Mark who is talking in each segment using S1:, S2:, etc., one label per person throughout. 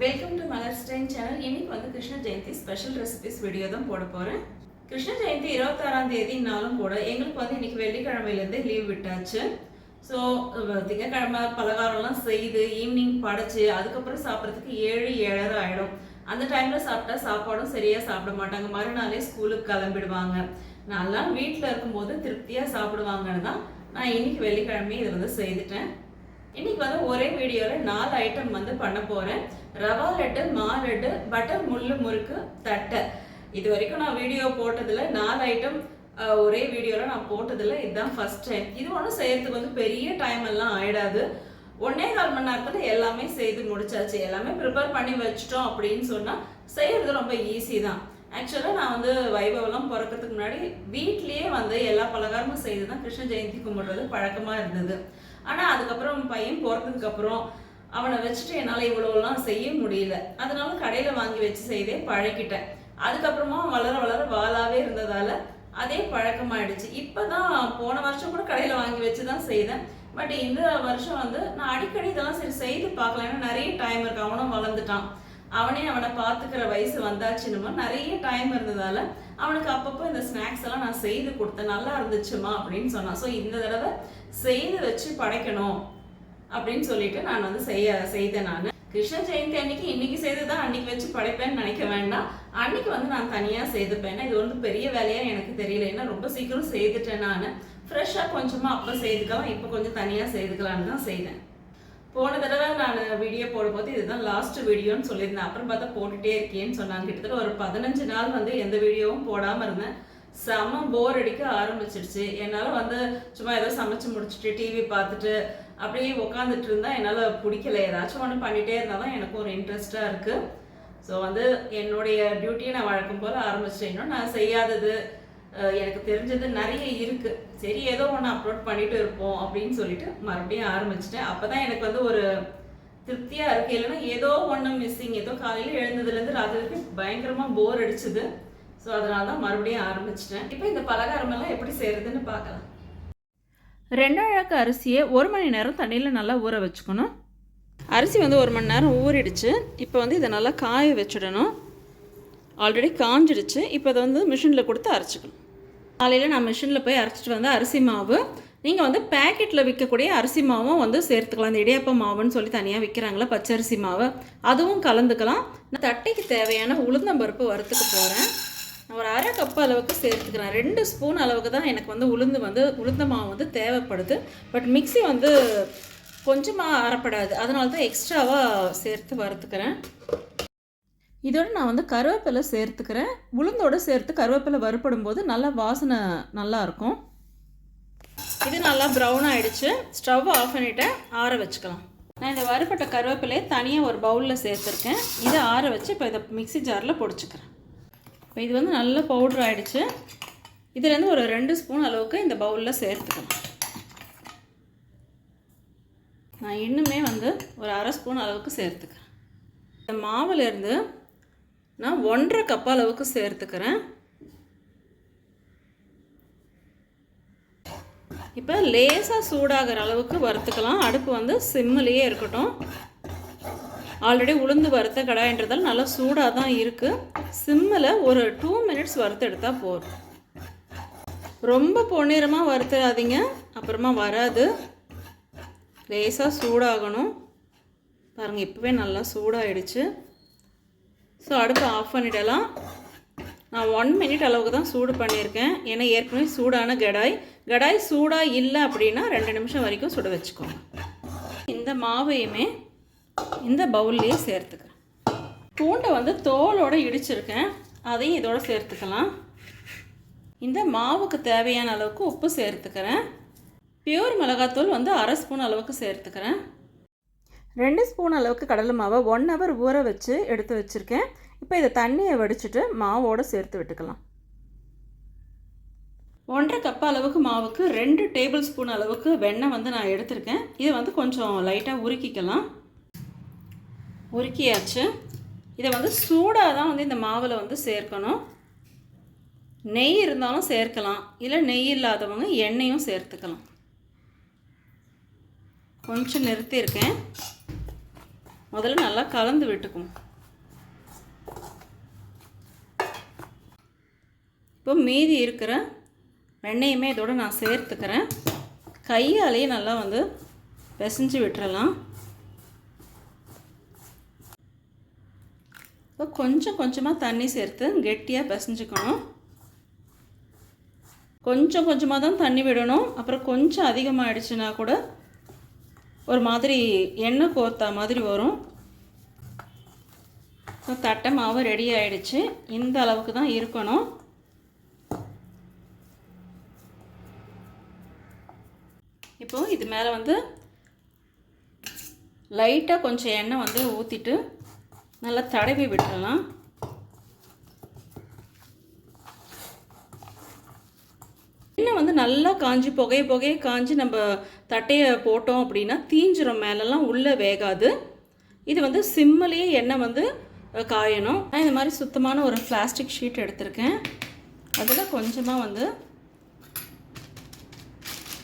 S1: Welcome to Malar stain channel இன்னைக்கு வந்து Krishna Jayanthi special recipes video தான் போட போறேன். கிருஷ்ண ஜெயந்தி இருபத்தாறாம் தேதினாலும் கூட எங்களுக்கு வந்து இன்னைக்கு வெள்ளிக்கிழமையிலேருந்து லீவ் விட்டாச்சு. ஸோ திங்கக்கிழமை பலகாரம்லாம் செய்து ஈவினிங் படைச்சு அதுக்கப்புறம் சாப்பிட்றதுக்கு ஏழு ஏழரை ஆயிடும். அந்த டைமில் சாப்பிட்டா சாப்பாடும் சரியாக சாப்பிட மாட்டாங்க. மறுநாளே ஸ்கூலுக்கு கிளம்பிடுவாங்க. நல்லா வீட்டில் இருக்கும்போது திருப்தியாக சாப்பிடுவாங்கன்னு தான் நான் இன்னைக்கு வெள்ளிக்கிழமை இதை வந்து செய்துட்டேன். இன்னைக்கு வந்து ஒரே வீடியோவில் நாலு ஐட்டம் வந்து பண்ண போகிறேன் ரவா லட்டு மா லட்டு பட்டர் முள்ளு முறுக்கு தட்டை. இது வரைக்கும் நான் வீடியோ போட்டதில் நாலு ஐட்டம் ஒரே வீடியோவில் நான் போட்டதில் இதுதான் ஃபர்ஸ்ட் டைம் இது ஒன்றும் செய்யறதுக்கு வந்து பெரிய டைம் எல்லாம் ஆயிடாது. ஒன்னே கால் மணி நேரத்தில் எல்லாமே செய்து முடிச்சாச்சு. எல்லாமே ப்ரிப்பேர் பண்ணி வச்சிட்டோம் அப்படின்னு சொன்னால் செய்யறது ரொம்ப ஈஸி தான். ஆக்சுவலாக நான் வந்து வைபவெல்லாம் பிறக்கிறதுக்கு முன்னாடி வீட்லேயே வந்து எல்லா பலகாரமும் செய்து தான் கிருஷ்ண ஜெயந்தி கும்பிடுறது பழக்கமாக இருந்தது. ஆனால் அதுக்கப்புறம் பையன் பிறந்ததுக்கப்புறம் அவனை வச்சுட்டு என்னால் இவ்வளோலாம் செய்ய முடியல. அதனால கடையில் வாங்கி வச்சு செய்தே பழகிட்டேன். அதுக்கப்புறமா வளர வளர வாளாவே இருந்ததால் அதே பழக்கமாயிடுச்சு. இப்போ தான் போன வருஷம் கூட கடையில் வாங்கி வச்சு தான் செய்தேன். பட் இந்த வருஷம் வந்து நான் அடிக்கடி இதெல்லாம் சரி செய்து பார்க்கலாம் ஏன்னா நிறைய டைம் இருக்கு. அவனும் வளர்ந்துட்டான். அவனே அவனை பார்த்துக்கிற வயசு வந்தாச்சுன்னுமா நிறைய டைம் இருந்ததால அவனுக்கு அப்பப்போ இந்த ஸ்நாக்ஸ் எல்லாம் நான் செய்து கொடுத்தேன். நல்லா இருந்துச்சுமா அப்படின்னு சொன்னான். ஸோ இந்த தடவை செய்து வச்சு படைக்கணும் அப்படின்னு சொல்லிட்டு நான் வந்து செய்ய செய்தேன் நான். கிருஷ்ண ஜெயந்தி அன்னைக்கு இன்னைக்கு செய்துதான் அன்னைக்கு வச்சு படைப்பேன்னு நினைக்க வேண்டாம். அன்னைக்கு வந்து நான் தனியாக செய்துப்பேன். ஏன்னா இது வந்து பெரிய வேலையா எனக்கு தெரியல. ஏன்னா ரொம்ப சீக்கிரம் செய்துட்டேன் நான். ஃப்ரெஷ்ஷாக கொஞ்சமாக அப்போ செய்துக்கலாம் இப்போ கொஞ்சம் தனியாக செய்துக்கலான்னு தான் செய்தேன். போன தடவை நான் வீடியோ போடும்போது இதுதான் லாஸ்ட் வீடியோன்னு சொல்லியிருந்தேன். அப்புறம் பார்த்தா போட்டுட்டே இருக்கேன்னு சொன்னாங்க. கிட்டத்தட்ட ஒரு பதினஞ்சு நாள் வந்து எந்த வீடியோவும் போடாமல் இருந்தேன். செம போர் அடிக்க ஆரம்பிச்சிடுச்சு. என்னால் வந்து சும்மா ஏதோ சமைச்சு முடிச்சுட்டு டிவி பார்த்துட்டு அப்படியே உட்காந்துட்டு இருந்தா என்னால் பிடிக்கல. ஏதாச்சும் ஒன்று பண்ணிகிட்டே இருந்தால் தான் எனக்கு ஒரு இன்ட்ரெஸ்டாக இருக்குது ஸோ வந்து என்னுடைய டியூட்டியை நான் வழக்கம் போல் ஆரம்பிச்சிட்டேன் இன்னும் நான் செய்யாதது எனக்கு தெரிஞ்சது நிறைய இருக்கு. சரி ஏதோ ஒன்று அப்லோட் பண்ணிட்டு இருப்போம் அப்படின்னு சொல்லிட்டு மறுபடியும் ஆரம்பிச்சிட்டேன். அப்போ தான் எனக்கு வந்து ஒரு திருப்தியாக இருக்கு. இல்லைன்னா ஏதோ ஒன்று மிஸ்ஸிங் ஏதோ காலையில் எழுந்ததுலேருந்து ராத்திரிக்கு பயங்கரமாக போர் அடிச்சுது. ஸோ அதனால தான் மறுபடியும் ஆரம்பிச்சிட்டேன். இப்போ இந்த பலகாரமெல்லாம் எப்படி செய்யறதுன்னு பார்க்கலாம்.
S2: ரெண்டாழாக்கு அரிசியை ஒரு மணி நேரம் தண்ணியில் நல்லா ஊற வச்சுக்கணும். அரிசி வந்து ஒரு மணி நேரம் ஊறிடுச்சு. இப்போ வந்து இதை நல்லா காய வச்சிடணும். ஆல்ரெடி காஞ்சிடுச்சு. இப்போ அதை வந்து மிஷினில் கொடுத்து அரைச்சிக்கணும். காலையில் நான் மிஷினில் போய் அரைச்சிட்டு வந்த அரிசி மாவு. நீங்கள் வந்து பேக்கெட்டில் விற்கக்கூடிய அரிசி மாவும் வந்து சேர்த்துக்கலாம். இந்த இடியாப்ப மாவுன்னு சொல்லி தனியாக விற்கிறாங்களா பச்சரிசி மாவு. அதுவும் கலந்துக்கலாம். நான் தட்டைக்கு தேவையான உளுந்தம்பருப்பு வறுத்துக்க போகிறேன் நான் ஒரு அரை கப்பு அளவுக்கு சேர்த்துக்கிறேன். ரெண்டு ஸ்பூன் அளவுக்கு தான் எனக்கு வந்து உளுந்து வந்து உளுந்த மாவு வந்து தேவைப்படுது. பட் மிக்ஸி வந்து கொஞ்சமாக அறப்படாது அதனால தான் எக்ஸ்ட்ராவாக சேர்த்து வறுத்துக்கிறேன். இதோட நான் வந்து கருவேப்பிலை சேர்த்துக்கிறேன். உளுந்தோட சேர்த்து கருவேப்பிலை வறுப்படும் போது நல்லா வாசனை நல்லா இருக்கும். இது நல்லா ப்ரௌன் ஆகிடுச்சு ஸ்டவ் ஆஃப் பண்ணிவிட்டு ஆற வச்சுக்கலாம். நான் இந்த வறுப்பட்ட கருவேப்பிலையை தனியாக ஒரு பவுலில் சேர்த்துருக்கேன். இதை ஆற வச்சு இப்போ இதை மிக்ஸி ஜாரில் பொடிச்சுக்கிறேன் இப்போ இது வந்து நல்ல பவுட்ரு ஆகிடுச்சு இதுலேருந்து ஒரு ரெண்டு ஸ்பூன் அளவுக்கு இந்த பவுலில் சேர்த்துக்கலாம் நான் இன்னுமே வந்து ஒரு அரை ஸ்பூன் அளவுக்கு சேர்த்துக்கிறேன். இந்த மாவுலேருந்து நான் ஒன்றரை கப் அளவுக்கு சேர்த்துக்கிறேன். இப்போ லேசாக சூடாகிற அளவுக்கு வறுத்துக்கலாம். அடுப்பு வந்து சிம்மிலேயே இருக்கட்டும். ஆல்ரெடி உளுந்து வறுத்த கடாயின்றதால் நல்லா சூடாக தான் இருக்குது சிம்மில் ஒரு டூ மினிட்ஸ் வறுத்து எடுத்தால் போதும். ரொம்ப பொன்னிறமாக வறுத்துடாதீங்க அப்புறமா வராது. லேசாக சூடாகணும். பாருங்கள் இப்போவே நல்லா சூடாயிடுச்சு. ஸோ அடுப்பை ஆஃப் பண்ணிடலாம். நான் ஒன் மினிட் அளவுக்கு தான் சூடு பண்ணியிருக்கேன். ஏன்னா ஏற்கனவே சூடான கடாய். கடாய் சூடாக இல்லை அப்படின்னா ரெண்டு நிமிஷம் வரைக்கும் சுட வச்சுக்கோங்க. இந்த மாவையுமே இந்த பவுல்லையே சேர்த்துக்கிறேன். பூண்டை வந்து தோலோடு இடிச்சிருக்கேன். அதையும் இதோட சேர்த்துக்கலாம். இந்த மாவுக்கு தேவையான அளவுக்கு உப்பு சேர்த்துக்கிறேன். பியூர் மிளகாத்தூள் வந்து அரை ஸ்பூன் அளவுக்கு சேர்த்துக்கிறேன். ரெண்டு ஸ்பூன் அளவுக்கு கடலை மாவை ஒன் ஹவர் ஊற வச்சு எடுத்து வச்சுருக்கேன். இப்போ இதை தண்ணியை வடிச்சிட்டு மாவோடு சேர்த்து விட்டுக்கலாம். ஒன்றரை கப் அளவுக்கு மாவுக்கு ரெண்டு டேபிள் ஸ்பூன் அளவுக்கு வெண்ணெய் வந்து நான் எடுத்திருக்கேன். இதை வந்து கொஞ்சம் லைட்டாக உருக்கிக்கலாம். உருக்கியாச்சு. இதை வந்து சூடாக தான் வந்து இந்த மாவில் வந்து சேர்க்கணும். நெய் இருந்தாலும் சேர்க்கலாம். இல்லை நெய் இல்லாதவங்க எண்ணெயும் சேர்த்துக்கலாம். கொஞ்சம் நிறுத்தியிருக்கேன். முதல்ல நல்லா கலந்து விட்டுக்கும் இப்போ மீதி இருக்கிற வெண்ணெயுமே இதோட நான் சேர்த்துக்கிறேன். கையாலேயே நல்லா வந்து பிசைஞ்சு விட்டுறலாம். இப்போ கொஞ்சம் கொஞ்சமாக தண்ணி சேர்த்து கெட்டியாக பிசைஞ்சுக்கணும். கொஞ்சம் கொஞ்சமாக தான் தண்ணி விடணும். அப்புறம் கொஞ்சம் அதிகமாகிடுச்சுன்னா கூட ஒரு மாதிரி எண்ணெய் கோர்த்தா மாதிரி வரும். ஸோ தட்டை மாவு ரெடி ஆயிடுச்சு. இந்த அளவுக்கு தான் இருக்கணும். இப்போது இது மேலே வந்து லைட்டாக கொஞ்சம் எண்ணெய் வந்து ஊற்றிட்டு நல்லா தடவி விட்டுடலாம். இன்னும் வந்து நல்லா காஞ்சி புகைய புகைய காஞ்சி நம்ம தட்டையை போட்டோம் அப்படின்னா தீஞ்சிரும். மேலெல்லாம் உள்ளே வேகாது. இது வந்து சிம்மிலேயே எண்ணெய் வந்து காயணும். நான் இந்த மாதிரி சுத்தமான ஒரு பிளாஸ்டிக் ஷீட் எடுத்திருக்கேன். அதில் கொஞ்சமாக வந்து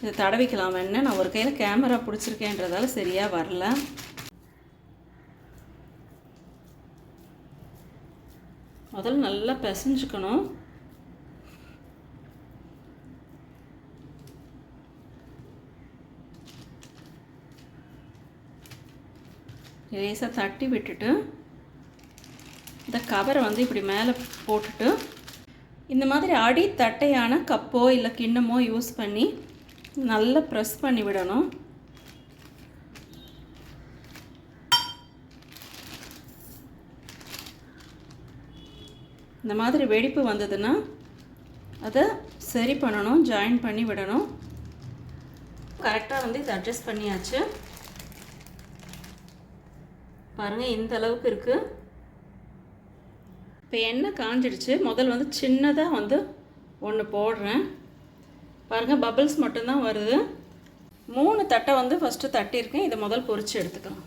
S2: இதை தடவிக்கலாம். என்ன நான் ஒரு கையில் கேமரா பிடிச்சிருக்கேன்றதால சரியாக வரல. முதல்ல நல்லா பிசைஞ்சுக்கணும். லேசாக தட்டி விட்டுட்டு இந்த கவரை வந்து இப்படி மேலே போட்டுட்டு இந்த மாதிரி அடி தட்டையான கப்போ இல்லை கிண்ணமோ யூஸ் பண்ணி நல்லா ப்ரெஸ் பண்ணி விடணும். இந்த மாதிரி வெடிப்பு வந்ததுன்னா அதை சரி பண்ணணும் ஜாயின் பண்ணி விடணும். கரெக்டாக வந்து இதை அட்ஜஸ்ட் பண்ணியாச்சு. பாருங்கள் இந்த அளவுக்கு இருக்குது இப்போ எண்ணெய் காஞ்சிடுச்சு. முதல் வந்து சின்னதாக வந்து ஒன்று போடுறேன். பாருங்கள் பபிள்ஸ் மட்டும்தான் வருது. மூணு தட்டை வந்து ஃபஸ்ட்டு தட்டியிருக்கேன். இதை முதல் பொறிச்சு எடுத்துக்கலாம்.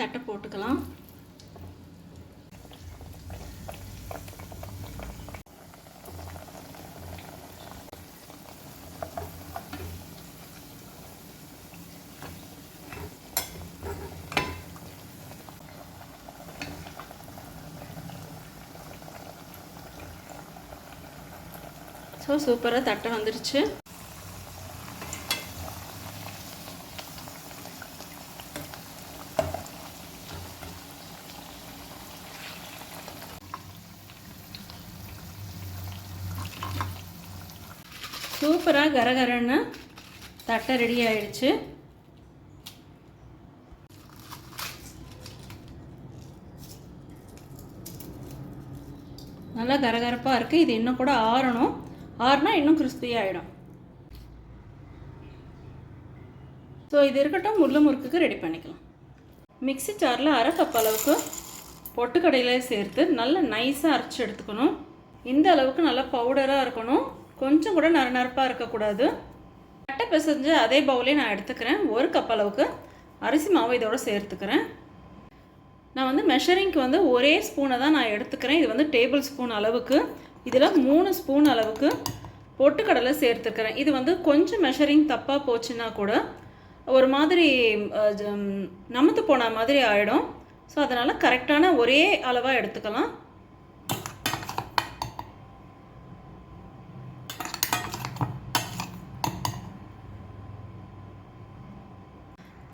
S2: தட்டை போட்டுக்கலாம். ஸோ சூப்பராக தட்டை வந்துடுச்சு சூப்பராக கரகரன்னு தட்டை ரெடி ஆயிடுச்சு. நல்லா கரகரப்பாக இருக்குது இது இன்னும் கூட ஆறணும். ஆறுனா இன்னும் கிறிஸ்பியாக ஆகிடும் ஸோ இது இருக்கட்டும் முள்ளு முறுக்குக்கு ரெடி பண்ணிக்கலாம். மிக்ஸி ஜாரில் அரை கப் அளவுக்கு பொட்டுக்கடையிலே சேர்த்து நல்லா நைஸாக அரைச்சி எடுத்துக்கணும். இந்த அளவுக்கு நல்லா பவுடராக இருக்கணும். கொஞ்சம் கூட நர நரப்பாக இருக்கக்கூடாது. கட்டை பிசைஞ்சு அதே பவுலே நான் எடுத்துக்கிறேன். ஒரு கப் அளவுக்கு அரிசி மாவு இதோட சேர்த்துக்கிறேன். நான் வந்து மெஷரிங்க்கு வந்து ஒரே ஸ்பூனை தான் நான் எடுத்துக்கிறேன். இது வந்து டேபிள் ஸ்பூன் அளவுக்கு. இதில் மூணு ஸ்பூன் அளவுக்கு பொட்டுக்கடலை சேர்த்துக்கிறேன் இது வந்து கொஞ்சம் மெஷரிங் தப்பாக போச்சுன்னா கூட ஒரு மாதிரி நமத்து போன மாதிரி ஆகிடும் ஸோ அதனால் கரெக்டான ஒரே அளவாக எடுத்துக்கலாம்.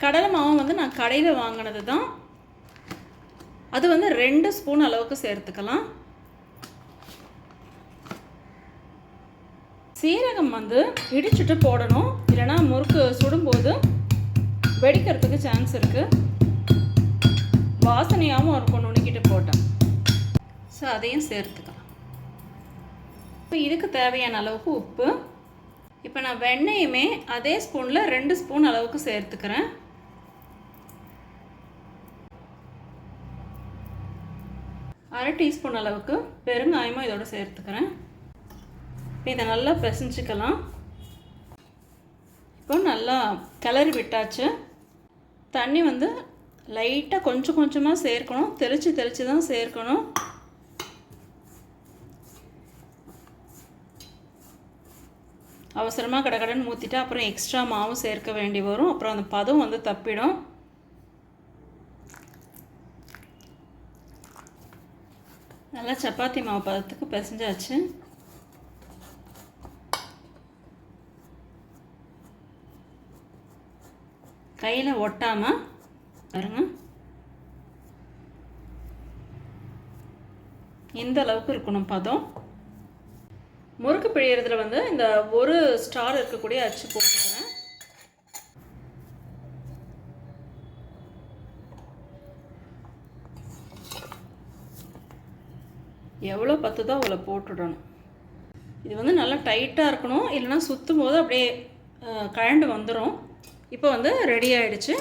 S2: கடலை மாவு வந்து நான் கடையில் வாங்கினது தான். அது வந்து ரெண்டு ஸ்பூன் அளவுக்கு சேர்த்துக்கலாம். சீரகம் வந்து இடிச்சுட்டு போடணும். இல்லைன்னா முறுக்கு சுடும்போது வெடிக்கிறதுக்கு சான்ஸ் இருக்குது வாசனையாகவும் இருக்கும் நுணுக்கிட்டு போட்டேன் ஸோ அதையும் சேர்த்துக்கலாம். இப்போ இதுக்கு தேவையான அளவுக்கு உப்பு. இப்போ நான் வெண்ணெயுமே அதே ஸ்பூனில் ரெண்டு ஸ்பூன் அளவுக்கு சேர்த்துக்கிறேன். அரை டீஸ்பூன் அளவுக்கு பெருங்காயமும் இதோட சேர்த்துக்கிறேன். இதை நல்லா பிசைஞ்சிக்கலாம் இப்போ நல்லா கிளறி விட்டாச்சு. தண்ணி வந்து லைட்டாக கொஞ்சம் கொஞ்சமாக சேர்க்கணும். தெளித்து தெளித்து தான் சேர்க்கணும். அவசரமாக கடகடன்னு ஊற்றிட்டு அப்புறம் எக்ஸ்ட்ரா மாவும் சேர்க்க வேண்டி வரும். அப்புறம் அந்த பதம் வந்து தப்பிடும். நல்லா சப்பாத்தி மாவு பதத்துக்கு பிசைஞ்சாச்சு. கையில் ஒட்டாமல் பாருங்க. இந்த அளவுக்கு இருக்கணும் பதம். முறுக்கு பிழியறதுல வந்து இந்த ஒரு ஸ்டார் இருக்கக்கூடிய அச்சு போட்டுக்கிறேன். எவ்வளோ பத்துதோ அவ்வளோ போட்டுடணும். இது வந்து நல்லா டைட்டாக இருக்கணும். இல்லைன்னா சுற்றும் போது அப்படியே கழண்டு வந்துடும் இப்போ வந்து ரெடி ஆகிடுச்சு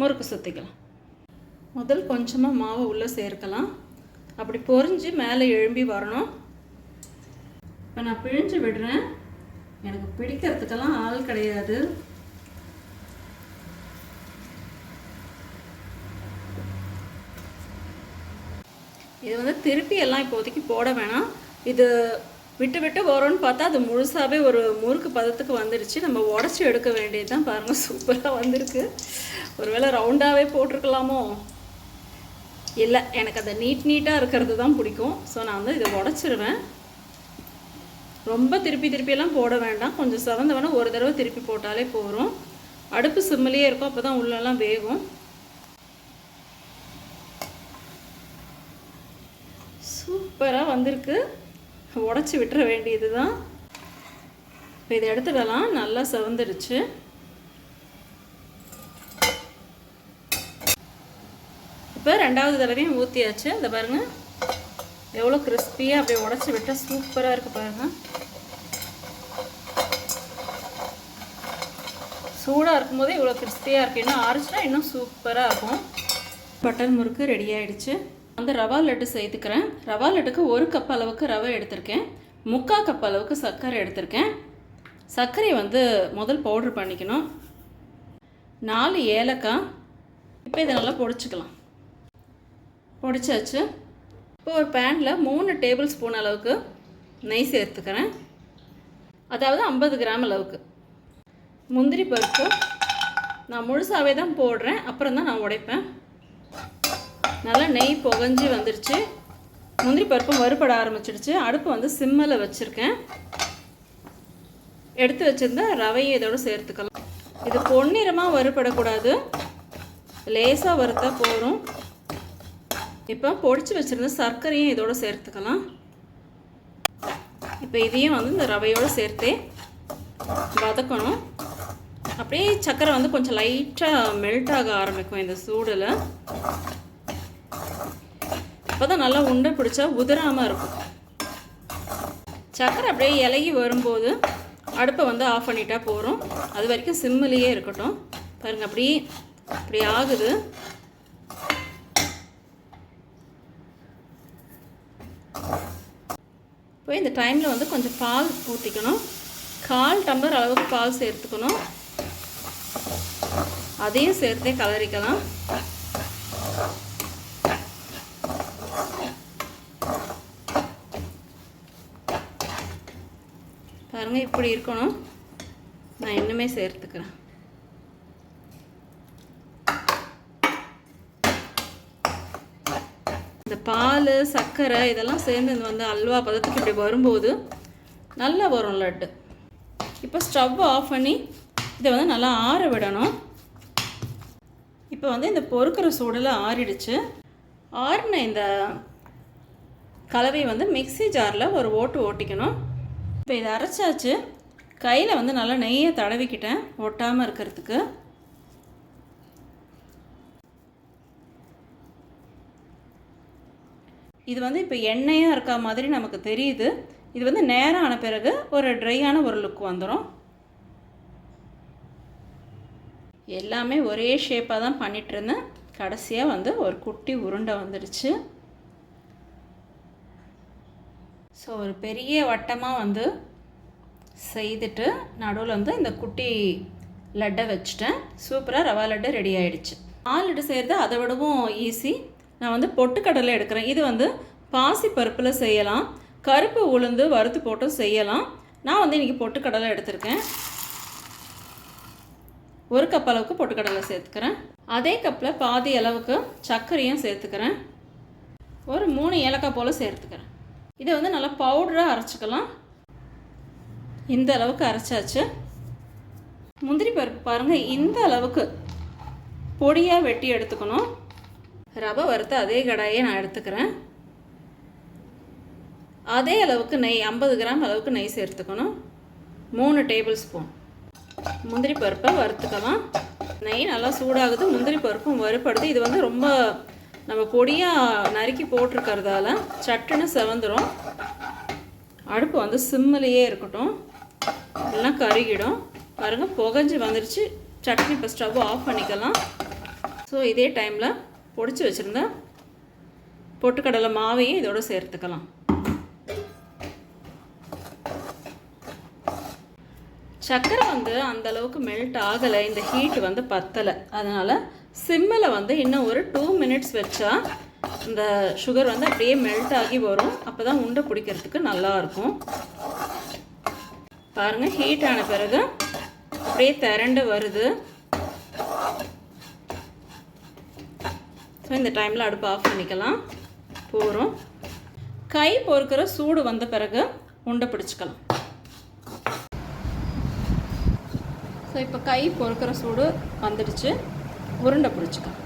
S2: முறுக்கு சுற்றிக்கலாம் முதல் கொஞ்சமாக மாவு உள்ளே சேர்க்கலாம். அப்படி பொரிஞ்சு மேலே எழும்பி வரணும். இப்போ நான் பிழிஞ்சு விடுறேன். எனக்கு பிடிக்கிறதுக்கெல்லாம் ஆள் கிடையாது. இது வந்து திருப்பி எல்லாம் இப்போதைக்கு போட வேணாம். இது விட்டு விட்டு வரும்னு பார்த்தா அது முழுசாகவே ஒரு முறுக்கு பதத்துக்கு வந்துடுச்சு நம்ம உடச்சி எடுக்க வேண்டியது தான் பாருங்கள் சூப்பராக வந்திருக்கு. ஒருவேளை ரவுண்டாகவே போட்டிருக்கலாமோ? இல்லை எனக்கு அந்த நீட் நீட்டாக இருக்கிறது தான் பிடிக்கும். ஸோ நான் வந்து இதை உடச்சிருவேன். ரொம்ப திருப்பி திருப்பியெல்லாம் போட வேண்டாம். கொஞ்சம் செவந்தவன ஒரு தடவை திருப்பி போட்டாலே போதும். அடுப்பு சிம்மிலேயே இருக்கும் அப்போ தான் உள்ளெல்லாம் வேகும். சூப்பராக வந்திருக்கு. உடச்சி விட்டுற வேண்டியது தான் இப்போ இதை எடுத்துடலாம் நல்லா செவந்துருச்சு இப்போ ரெண்டாவது தடவையும் ஊற்றியாச்சு அதை பாருங்கள் எவ்வளோ கிறிஸ்பியாக அப்படியே உடச்சி விட்டால் சூப்பராக இருக்குது பாருங்கள் சூடாக இருக்கும்போதே இவ்வளோ கிறிஸ்பியாக இருக்குது இன்னும் ஆரிச்சுனா இன்னும் சூப்பராக இருக்கும். பட்டன் முறுக்கு ரெடி ஆகிடுச்சு வந்து ரவா லட்டு சேர்த்துக்கிறேன். ரவா லட்டுக்கு ஒரு கப் அளவுக்கு ரவை எடுத்திருக்கேன். முக்கால் கப் அளவுக்கு சர்க்கரை எடுத்திருக்கேன். சர்க்கரையை வந்து முதல் பவுடர் பண்ணிக்கணும். நாலு ஏலக்காய். இப்போ இதை நல்லா பொடிச்சுக்கலாம். பொடிச்சாச்சு. இப்போ ஒரு பேனில் மூணு டேபிள் ஸ்பூன் அளவுக்கு நெய் சேர்த்துக்கிறேன். அதாவது ஐம்பது கிராம் அளவுக்கு. முந்திரி பருப்பு நான் முழுசாகவே தான் போடுறேன். அப்புறம் தான் நான் உடைப்பேன். நல்லா நெய் புகஞ்சு வந்துருச்சு. முந்திரி பருப்பும் வறுபட ஆரம்பிச்சிடுச்சு. அடுப்பு வந்து சிம்மில் வச்சுருக்கேன். எடுத்து வச்சுருந்தா ரவையை இதோடு சேர்த்துக்கலாம். இது பொன்னிறமாக வறுபடக்கூடாது. லேசாக வறுத்தா போதும். இப்போ பொடிச்சு வச்சுருந்த சர்க்கரையும் இதோடு சேர்த்துக்கலாம். இப்போ இதையும் வந்து இந்த ரவையோடு சேர்த்தே வதக்கணும். அப்படியே சர்க்கரை வந்து கொஞ்சம் லைட்டாக மெல்ட் ஆக ஆரம்பிக்கும் இந்த சூடில். அப்போ தான் நல்லா உண்டை பிடிச்சா உதிராமல் இருக்கும். சக்கரை அப்படியே இலகி வரும்போது அடுப்பை வந்து ஆஃப் பண்ணிட்டா போகிறோம் அது வரைக்கும் சிம்மிலேயே இருக்கட்டும். பாருங்கள் அப்படி அப்படி ஆகுது. இப்போ இந்த டைமில் வந்து கொஞ்சம் பால் ஊற்றிக்கணும் கால் டம்ளர் அளவுக்கு பால் சேர்த்துக்கணும். அதையும் சேர்த்தே கலரிக்கலாம். பாருங்கள் இப்படி இருக்கணும். நான் இன்னுமே சேர்த்துக்கிறேன். இந்த பால் சர்க்கரை இதெல்லாம் சேர்ந்து இந்த வந்து அல்வா பதத்துக்கு இப்படி வரும்போது நல்லா வரும் லட்டு. இப்போ ஸ்டவ் ஆஃப் பண்ணி இதை வந்து நல்லா ஆற விடணும். இப்போ வந்து இந்த பொறுக்கிற சூடில் ஆறிடுச்சு. ஆறின இந்த கலவை வந்து மிக்ஸி ஜாரில் ஒரு ஓட்டு ஓட்டிக்கணும். இப்போ இதை அரைச்சாச்சு. கையில் வந்து நல்லா நெய்யை தடவிக்கிட்டேன் ஒட்டாமல் இருக்கிறதுக்கு. இது வந்து இப்போ எண்ணெயாக இருக்கா மாதிரி நமக்கு தெரியுது. இது வந்து நேரம் ஆன பிறகு ஒரு ட்ரையான ஒரு லுக் வந்துடும் எல்லாமே ஒரே ஷேப்பாக தான் பண்ணிகிட்ருந்தேன் இருந்தேன். கடைசியாக வந்து ஒரு குட்டி உருண்டை வந்துடுச்சு ஸோ ஒரு பெரிய வட்டமாக வந்து செய்துட்டு நடுவில் வந்து இந்த குட்டி லட்டை வச்சுட்டேன். சூப்பராக ரவா லட்டு ரெடி ஆகிடுச்சு ஆள் லட்டு செய்கிறது அதை விடவும் ஈஸி நான் வந்து பொட்டுக்கடலை எடுக்கிறேன். இது வந்து பாசி பருப்பில் செய்யலாம். கருப்பு உளுந்து வறுத்து போட்டும் செய்யலாம். நான் வந்து இன்றைக்கி பொட்டுக்கடலை எடுத்திருக்கேன். ஒரு கப் அளவுக்கு பொட்டுக்கடலை சேர்த்துக்கிறேன். அதே கப்பில் பாதி அளவுக்கு சர்க்கரையும் சேர்த்துக்கிறேன். ஒரு மூணு ஏலக்காய் போல் சேர்த்துக்கிறேன். இதை வந்து நல்லா பவுடராக அரைச்சிக்கலாம். இந்த அளவுக்கு அரைச்சாச்சு. முந்திரி பருப்பு பாருங்கள் இந்த அளவுக்கு பொடியாக வெட்டி எடுத்துக்கணும். ரவை வறுத்து அதே கடாயே நான் எடுத்துக்கிறேன். அதே அளவுக்கு நெய் ஐம்பது கிராம் அளவுக்கு நெய் சேர்த்துக்கணும். மூணு டேபிள் ஸ்பூன் முந்திரி பருப்பை வறுத்துக்கலாம். நெய் நல்லா சூடாகுது முந்திரி பருப்பும் வறுப்படுது இது வந்து ரொம்ப நம்ம பொடியாக நறுக்கி போட்டிருக்கிறதால சட்டுன்னு செவந்துடும் அடுப்பு வந்து சிம்மிலேயே இருக்கட்டும். எல்லாம் கருகிடும். பாருங்கள் புகஞ்சு வந்துருச்சு. சட்னி இப்போ ஸ்டவ் ஆஃப் பண்ணிக்கலாம். ஸோ இதே டைமில் பொடிச்சு வச்சுருந்த பொட்டுக்கடலை மாவையும் இதோடு சேர்த்துக்கலாம். சர்க்கரை வந்து அந்தளவுக்கு மெல்ட் ஆகலை. இந்த ஹீட் வந்து பத்தலை. அதனால் சிம்மில் வந்து இன்னும் ஒரு டூ மினிட்ஸ் வச்சா இந்த சுகர் வந்து அப்படியே மெல்ட் ஆகி வரும். அப்போ தான் உண்டை பிடிக்கிறதுக்கு நல்லாயிருக்கும் பாருங்கள் ஹீட் ஆன பிறகு அப்படியே திரண்டு வருது. ஸோ இந்த டைமில் அடுப்பு ஆஃப் பண்ணிக்கலாம். போகிறோம் கை பொறுக்கிற சூடு வந்த பிறகு உண்டை பிடிச்சிக்கலாம். ஸோ இப்போ கை பொறுக்கிற சூடு வந்துடுச்சு. உருண்டை பிடிச்சிக்கலாம்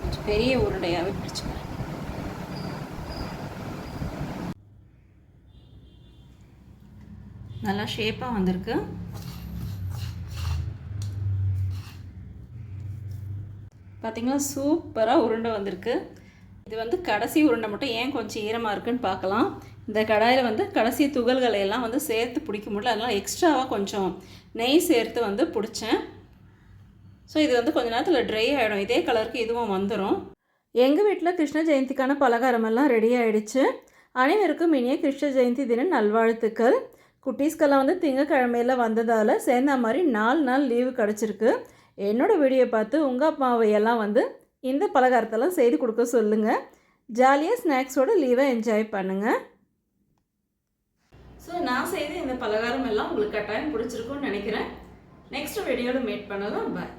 S2: கொஞ்சம் பெரிய உருண்டையாகவே பிடிச்சிக்கலாம் நல்லா ஷேப்பாக வந்திருக்கு. பார்த்தீங்களா சூப்பராக உருண்டை வந்திருக்கு. இது வந்து கடைசி உருண்டை மட்டும் ஏன் கொஞ்சம் ஈரமாக இருக்குன்னு பார்க்கலாம். இந்த கடாயில் வந்து கடைசி துகள்களை எல்லாம் வந்து சேர்த்து பிடிக்க முடியல. அதனால் எக்ஸ்ட்ராவாக கொஞ்சம் நெய் சேர்த்து வந்து பிடிச்சேன். ஸோ இது வந்து கொஞ்ச நேரத்தில் ட்ரை ஆகிடும் இதே கலருக்கு இதுவும் வந்துடும் எங்கள் வீட்டில் கிருஷ்ண ஜெயந்திக்கான பலகாரமெல்லாம் ரெடி ஆகிடுச்சு அனைவருக்கும் இனிய கிருஷ்ண ஜெயந்தி தின நல்வாழ்த்துக்கள். குட்டீஸ்க்கெல்லாம் வந்து திங்கக்கிழமையில் வந்ததால் சேர்ந்த மாதிரி நாலு நாள் லீவு கிடச்சிருக்கு. என்னோடய வீடியோ பார்த்து உங்கள் அப்பாவை எல்லாம் வந்து இந்த பலகாரத்தெல்லாம் செய்து கொடுக்க சொல்லுங்கள் ஜாலியாக ஸ்நாக்ஸோட லீவை என்ஜாய் பண்ணுங்கள் ஸோ நான் செய்த இந்த பலகாரம் எல்லாம் உங்களுக்கு கட்டாயம் பிடிச்சிருக்கும்னு நினைக்கிறேன். நெக்ஸ்ட் வீடியோவில் மீட் பண்ணலாம். பாய்